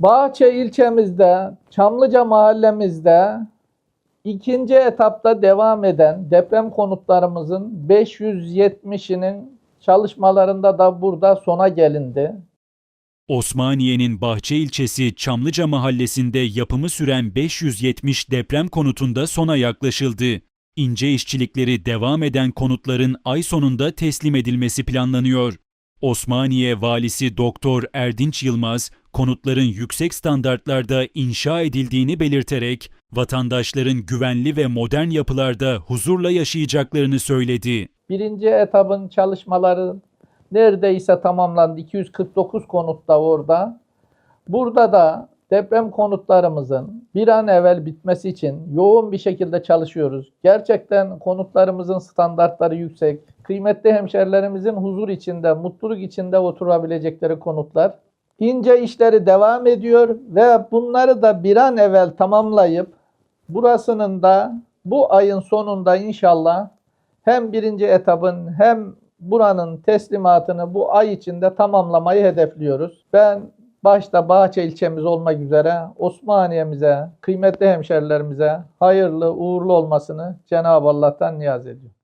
Bahçe ilçemizde, Çamlıca mahallemizde ikinci etapta devam eden deprem konutlarımızın 570'inin çalışmalarında da burada sona gelindi. Osmaniye'nin Bahçe ilçesi Çamlıca mahallesinde yapımı süren 570 deprem konutunda sona yaklaşıldı. İnce işçilikleri devam eden konutların ay sonunda teslim edilmesi planlanıyor. Osmaniye valisi Doktor Erdinç Yılmaz, konutların yüksek standartlarda inşa edildiğini belirterek vatandaşların güvenli ve modern yapılarda huzurla yaşayacaklarını söyledi. Birinci etapın çalışmaları neredeyse tamamlandı. 249 konut da orada. Burada da deprem konutlarımızın bir an evvel bitmesi için yoğun bir şekilde çalışıyoruz. Gerçekten konutlarımızın standartları yüksek. Kıymetli hemşerilerimizin huzur içinde, mutluluk içinde oturabilecekleri konutlar. İnce işleri devam ediyor ve bunları da bir an evvel tamamlayıp burasının da bu ayın sonunda inşallah hem birinci etapın hem buranın teslimatını bu ay içinde tamamlamayı hedefliyoruz. Ben başta Bahçe ilçemiz olmak üzere Osmaniye'mize, kıymetli hemşerilerimize hayırlı uğurlu olmasını Cenab-ı Allah'tan niyaz ediyorum.